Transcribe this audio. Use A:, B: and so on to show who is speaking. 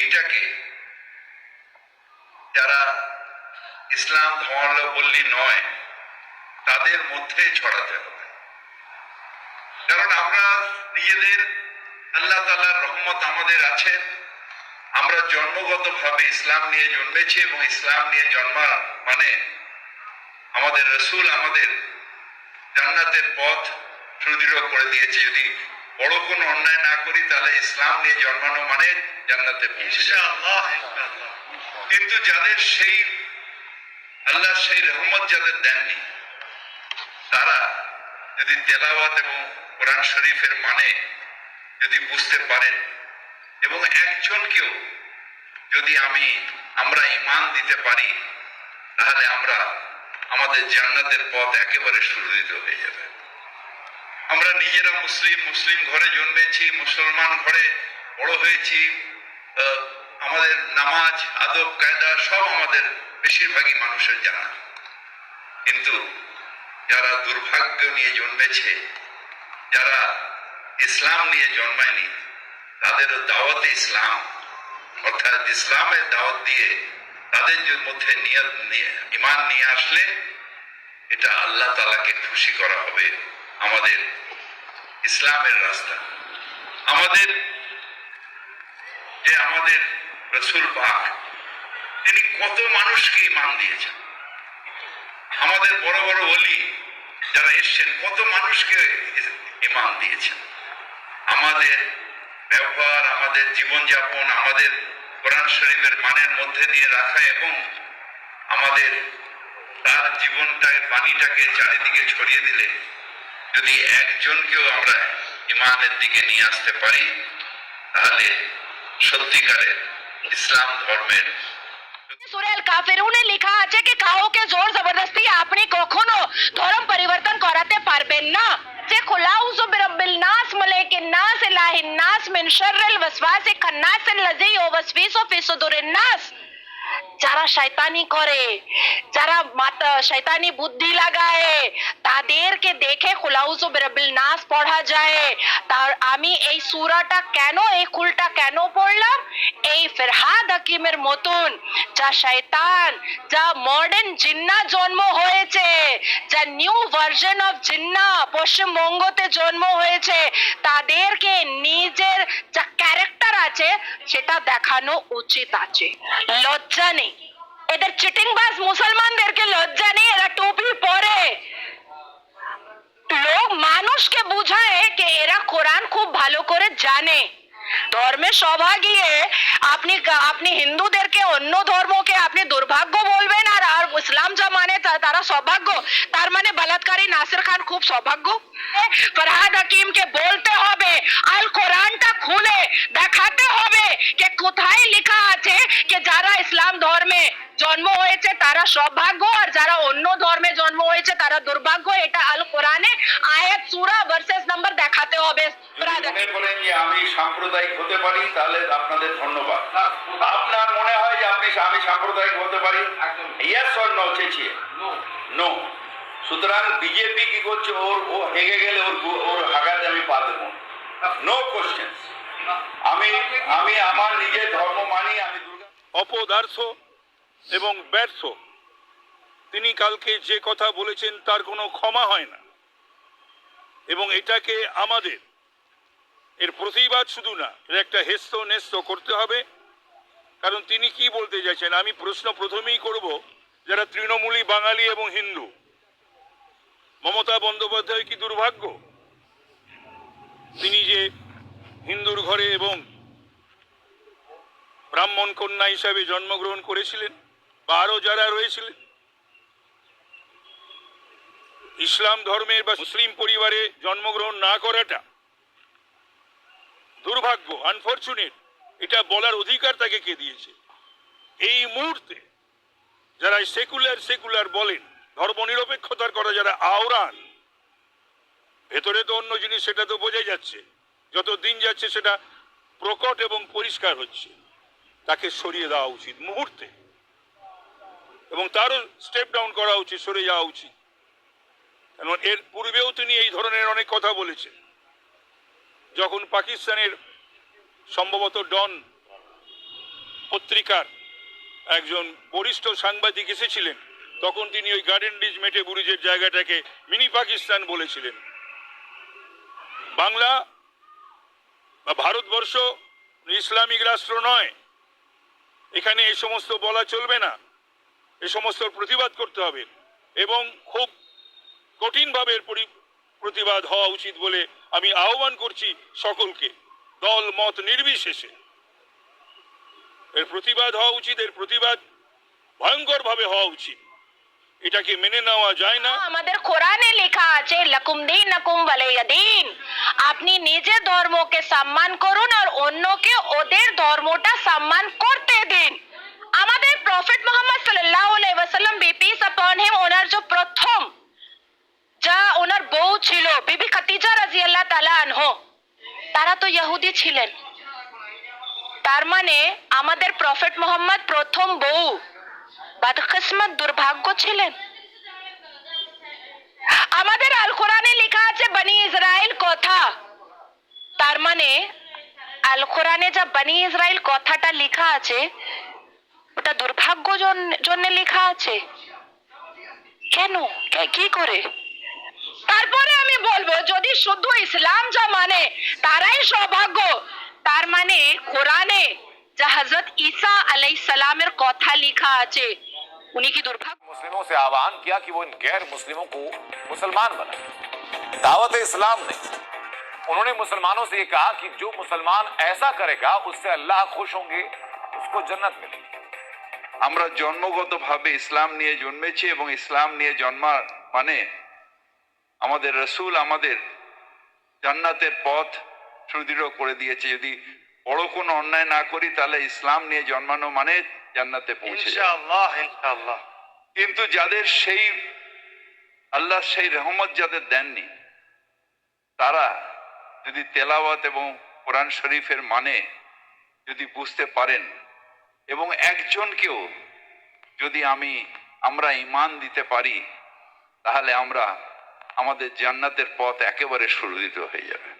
A: এইটাকে যারা ইসলাম ধর্মাবলম্বী নয়, তাদের মধ্যে ছড়াতে হবে কারণ আমরা নিজেদের আল্লাহ তালার রহমত আমাদের আছে। আমরা জন্মগতভাবে ইসলাম নিয়ে জন্মেছি এবং ইসলাম নিয়ে জন্মা মানে আমাদের রসুল আমাদের জান্নাতের পথ সুদৃঢ় করে দিয়েছে। যদি বড় কোনো অন্যায় না করি তাহলে ইসলাম নিয়ে জন্মানো মানে জান্নাতে কিন্তু যাদের সেই আল্লাহ সেই রহমত যাদের দেননি তারা যদি তেলাওয়াত এবং কোরআন শরীফের মানে যদি বুঝতে পারেন এবং একজনকেও যদি আমি আমরা ইমান দিতে পারি তাহলে আমরা আমাদের জান্নাতের পথ একেবারে সুরক্ষিত হয়ে যাবে। আমরা নিজেরা মুসলিম মুসলিম ঘরে জন্মেছি, মুসলমান ঘরে বড় হয়েছি আমাদের নামাজ, আদব, কায়দা সব আমাদের বেশিরভাগই মানুষের জানা। কিন্তু যারা দুর্ভাগ্য নিয়ে জন্মেছে, যারা ইসলাম নিয়ে জন্মায়নি, তাদেরও দাওয়াতে ইসলাম, অর্থাৎ ইসলামের দাওয়াত দিয়ে তাদের মধ্যে নিয়ত নিয়ে ইমান নিয়ে আসলে এটা আল্লাহ তালাকে খুশি করা হবে। আমাদের ইসলামের রাস্তা। আমাদের যে আমাদের রসুল পাক, তিনি কত মানুষকে ইমান দিয়েছেন। আমাদের বড় বড় অলি যারা এসছেন, কত মানুষকে ইমান দিয়েছেন। আমাদের ব্যবহার, আমাদের জীবনযাপন, আমাদের কোরআন শরীফের মানের মধ্যে দিয়ে রাখা এবং আমাদের তার জীবনটাকে পানিটাকে চারিদিকে ছড়িয়ে দিলে যদি একজনকেও আমরা ইমানের দিকে নিয়ে আসতে পারি, তাহলে সত্যিকারের ইসলাম ধর্মের
B: সুরেল কাফেরুনে লেখা আছে কি কাউকে জোর জবরদস্তি আপনি কখনো ধর্ম পরিবর্তন করাতে পারবেন না। যে খুলাউযু বিরাব্বিল নাস মালাইকিন নাস ইলাহিন নাস মিন শাররিল ওয়াসওয়াসিল খান্নাস আল্লাযী ওয়াসওয়িসু ফি সুদুরিন নাস। যারা শয়তানি করে, যারা মাতা শয়তানি বুদ্ধি লাগায় তাদেরকে দেখে খুলাউজু বিরাবিল নাস পড়া যায়। তার আমি এই সূরাটা কেন, এই কুলটা কেন পড়লাম? এই ফেরহাদ হাকিমের মতন যা শয়তান, যা মডার্ন জিন্না জন্ম হয়েছে, যা নিউ ভার্সন অফ জিন্না পশ্চিমবঙ্গতে জন্ম হয়েছে, তাদেরকে নিজের যা ক্যারেক্টার আছে, সেটা দেখানো উচিত আছে। লজ্জা নেই। এদের চিটিংবাজ মুসলমানদেরকে লজ্জা নেই, এরা টুপি পরে। লোক মানুষকে বুঝায় যে এরা কোরআন খুব ভালো করে জানে। ধর্মে সভা গিয়ে আপনি আপনি হিন্দুদেরকে, অন্য ধর্মকে আপনি দুর্ভাগ্য বলবেন আর আর ইসলাম যা মানে তারা সৌভাগ্য। তার মানে বলাৎকারী নাসির খান খুব সৌভাগ্য। ফরহাদ হাকিমকে বলতে হবে, আল কোরআনটা খুলে দেখাতে হবে যে কোথায় লেখা আছে যে যারা ইসলাম ধর্মে জন্ম হয়েছে তারা সৌভাগ্য আর যারা অন্য ধর্মে জন্ম হয়েছে তারা দুর্ভাগ্য। এটা আল কোরআনে আয়াত সূরা ভার্সেস নাম্বার দেখাতে হবে।
A: মনে করেন যে আমি সাম্প্রদায়িক হতে পারি তাহলে আপনাদের ধন্যবাদ। আপনার মনে হয় যে আপনি আমি সাম্প্রদায়িক হতে পারি? ইয়েস অর নো নো সুতরাং বিজেপি কি করছে? ওর ও হেগে গেলে ওর ওর হাগাতে আমি পা দেবো। নো। কোশ্চেন আমি আমি আমার নিজের ধর্ম মানি আমি
C: অপদার্থ এবং ব্যর্থ। তিনি কালকে যে কথা বলেছেন তার কোনো ক্ষমা হয় না। এবং এটাকে আমাদের এর প্রতিবাদ শুধু না, এর একটা হেস্ত নেস্ত করতে হবে। কারণ তিনি কি বলতে চাইছেন? আমি প্রশ্ন প্রথমেই করব, যারা তৃণমূলী বাঙালি এবং হিন্দু। মমতা বন্দ্যোপাধ্যায় কি দুর্ভাগ্য? তিনি যে হিন্দুর ঘরে এবং ব্রাহ্মণ কন্যা হিসাবে জন্মগ্রহণ করেছিলেন বা আরও যারা রয়েছিলেন, ইসলাম ধর্মের বা মুসলিম পরিবারে জন্মগ্রহণ না করাটা দুর্ভাগ্য আনফর্চুনেট এটা বলার অধিকার তাকে কে দিয়েছে? এই মুহূর্তে যারা সেকুলার সেকুলার বলেন, ধর্মনিরপেক্ষতার করা যারা আওরান ভেতরে তো অন্য জিনিস, সেটা তো বোঝাই যাচ্ছে। যত দিন যাচ্ছে, সেটা প্রকট এবং পরিষ্কার হচ্ছে। তাকে সরিয়ে দেওয়া উচিত। মুহূর্তে এবং তারও স্টেপ ডাউন করা উচিত, সরে যাওয়া উচিত। কারণ এর পূর্বেও তিনি এই ধরনের অনেক কথা বলেছেন। যখন পাকিস্তানের সম্ভবত ডন পত্রিকার একজন বরিষ্ঠ সাংবাদিক এসেছিলেন, তখন তিনি ওই গার্ডেন রিজ মেটে বুরুজের জায়গাটাকে মিনি পাকিস্তান বলেছিলেন। বাংলা বা ভারতবর্ষ ইসলামিক রাষ্ট্র নয়। এখানে এই সমস্ত বলা চলবে না। এ সমস্ত প্রতিবাদ করতে হবে এবং খুব কঠিনভাবে এর পরি- প্রতিবাদ হওয়া উচিত বলে আমি আহ্বান করছি সকলকে। দল মত নির্বিশেষে। এর প্রতিবাদ হওয়া উচিত, এর প্রতিবাদ ভয়ঙ্করভাবে হওয়া উচিত। এটাকে মেনে নেওয়া যায় না।
B: আমাদের কোরআনে লেখা আছে, লকুম দিন নকুম দিন। আপনি নিজের ধর্মকে সম্মান করুন আর অন্যকে ওদের ধর্মটা সম্মান করতে দিন। প্রফেট মোহাম্মদ সাল্লাল্লাহু আলাইহি ওয়াসাল্লাম বিপিস আপন হিম ওনার যে প্রথম যা ওনার বউ ছিল বিবি খাদিজা রাদিয়াল্লাহু তাআলা আনহু, তারা তো ইহুদি ছিলেন। তার মানে আমাদের প্রফেট মোহাম্মদ প্রথম বউ, বদকিসমত দুর্ভাগ্য ছিলেন। আমাদের আল কোরআনে লেখা আছে, বনি ইসরায়েল কথা। তার মানে আল কোরআনে যা বনি ইসরায়েল কথাটা লেখা আছে ওটা দুর্ভাগ্য জন্য লেখা আছে কেন কে- কি করে তারপরে আমি বলবো যদি শুধু ইসলাম যা মানে তারাই সৌভাগ্য তার মানে কোরআনে যা হজরত ঈসা আলাইহিস সালামের কথা লেখা আছে উনি কি দুর্ভাগ্য
D: मुस्लिमों से आह्वान किया कि वो इन गैर मुस्लिमों को मुसलमान बनाए दावत इस्लाम ने उन्होंने मुसलमानों से ये कहा कि जो मुसलमान ऐसा करेगा उससे अल्लाह खुश होंगे उसको जन्नत मिलेगी
A: আমরা জন্মগতভাবে ইসলাম নিয়ে জন্মেছি এবং ইসলাম নিয়ে জন্মা মানে আমাদের রসুল আমাদের জান্নাতের পথ সুদৃঢ় করে দিয়েছে। যদি বড় কোনো অন্যায় না করি তাহলে ইসলাম নিয়ে জন্মানো মানে জান্নাতে পৌঁছে কিন্তু যাদের সেই আল্লাহ সেই রহমত যাদের দেননি তারা যদি তেলাওয়াত এবং কোরআন শরীফের মানে যদি বুঝতে পারেন এবং একজনকেও যদি আমি, আমরা ইমান দিতে পারি, তাহলে আমরা আমাদের জান্নাতের পথ একেবারে সুরদিত হয়ে যাবে।